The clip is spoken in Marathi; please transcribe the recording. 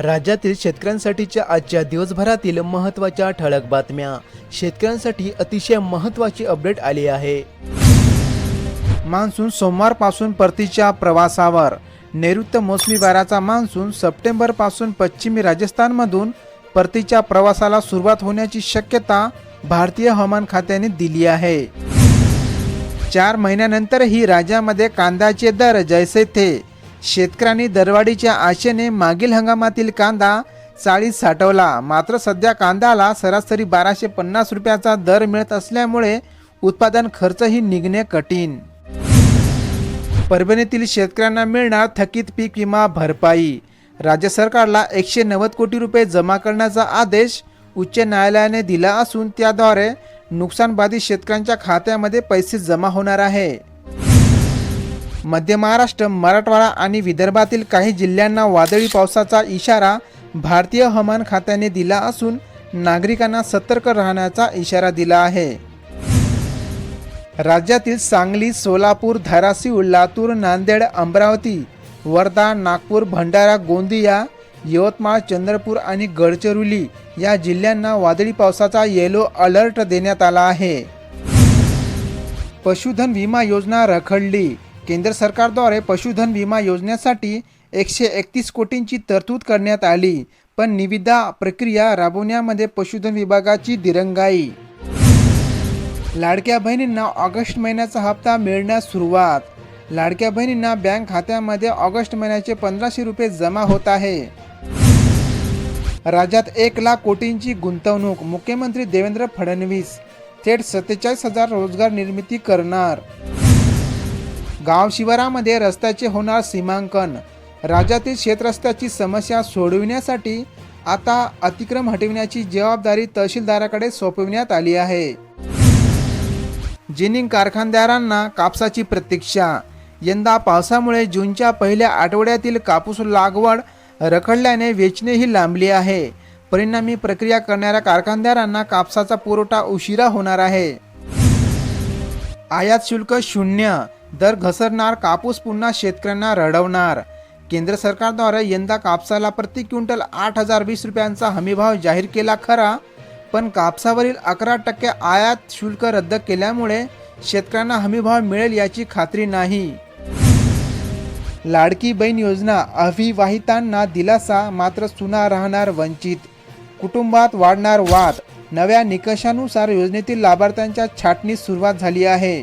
राज्यातील शेतकऱ्यांसाठीच्या आजच्या दिवसभरातील महत्त्वाच्या ठळक बातम्या. शेतकऱ्यांसाठी अतिशय महत्त्वाची अपडेट आली आहे. मान्सून सोमवारपासून परतीच्या प्रवासावर. नैऋत्य मोसमी वाऱ्याचा मान्सून सप्टेंबरपासून पश्चिमी राजस्थानमधून परतीच्या प्रवासाला सुरुवात होण्याची शक्यता भारतीय हवामान खात्याने दिली आहे. चार महिन्यानंतरही राज्यामध्ये कांद्याचे दर जैसे थे. शेतकऱ्यांनी दरवाढीच्या आशेने मागील हंगामातील कांदा चाळीस साठवला. मात्र सध्या कांद्याला सरासरी बाराशे पन्नास रुपयाचा दर मिळत असल्यामुळे उत्पादन खर्चही निघणे कठीण. परभणीतील शेतकऱ्यांना मिळणार थकीत पीक विमा भरपाई. राज्य सरकारला एकशे नव्वद कोटी रुपये जमा करण्याचा आदेश उच्च न्यायालयाने दिला असून त्याद्वारे नुकसानबाधित शेतकऱ्यांच्या खात्यामध्ये पैसे जमा होणार आहे. मध्य महाराष्ट्र मराठवाडा आणि विदर्भातील काही जिल्ह्यांना वादळी पावसाचा इशारा भारतीय हवामान खात्याने दिला असून नागरिकांना सतर्क राहण्याचा इशारा दिला आहे. राज्यातील सांगली सोलापूर धाराशिव लातूर नांदेड अमरावती वर्धा नागपूर भंडारा गोंदिया यवतमाळ चंद्रपूर आणि गडचिरोली या जिल्ह्यांना वादळी पावसाचा येलो अलर्ट देण्यात आला आहे. पशुधन विमा योजना रखडली. केंद्र सरकारद्वारे पशुधन विमा योजनेसाठी एकशे एकतीस कोटींची तरतूद करण्यात आली पण निविदा प्रक्रिया राबवण्यामध्ये पशुधन विभागाची दिरंगाई. लाडक्या बहिणींना ऑगस्ट महिन्याचा हप्ता मिळण्यास सुरुवात. लाडक्या बहिणींना बँक खात्यामध्ये ऑगस्ट महिन्याचे पंधराशे रुपये जमा होत आहे. राज्यात एक लाख कोटींची गुंतवणूक मुख्यमंत्री देवेंद्र फडणवीस थेट सत्तेचाळीस हजार रोजगार निर्मिती करणार. गाव शिवारामध्ये रस्त्याचे होणार सीमांकन. राज्यातील शेतरस्त्याची समस्या सोडविण्यासाठी आता अतिक्रम हटविण्याची जबाबदारी तहसीलदाराकडे सोपविण्यात आली आहे. जिनिंग कारखानदारांना कापसाची प्रतीक्षा. यंदा पावसामुळे जूनच्या पहिल्या आठवड्यातील कापूस लागवड रखडल्याने वेचणेही लांबली आहे. परिणामी प्रक्रिया करणाऱ्या कारखानदारांना कापसाचा पुरवठा उशिरा होणार आहे. आयात शुल्क शून्य. दर घसरणार कापूस पुन्हा शेतकऱ्यांना रडवणार. केंद्र सरकारद्वारे यंदा कापसाला प्रति क्विंटल आठ हजार वीस रुपयांचा हमीभाव जाहीर केला खरा पण कापसावरील अकरा टक्के आयात शुल्क रद्द केल्यामुळे शेतकऱ्यांना हमीभाव मिळेल याची खात्री नाही. लाडकी बहीण योजना अविवाहितांना दिलासा मात्र सुना राहणार वंचित. कुटुंबात वाढणार वाद. नव्या निकषानुसार योजनेतील लाभार्थ्यांच्या छाटणीस सुरुवात झाली आहे.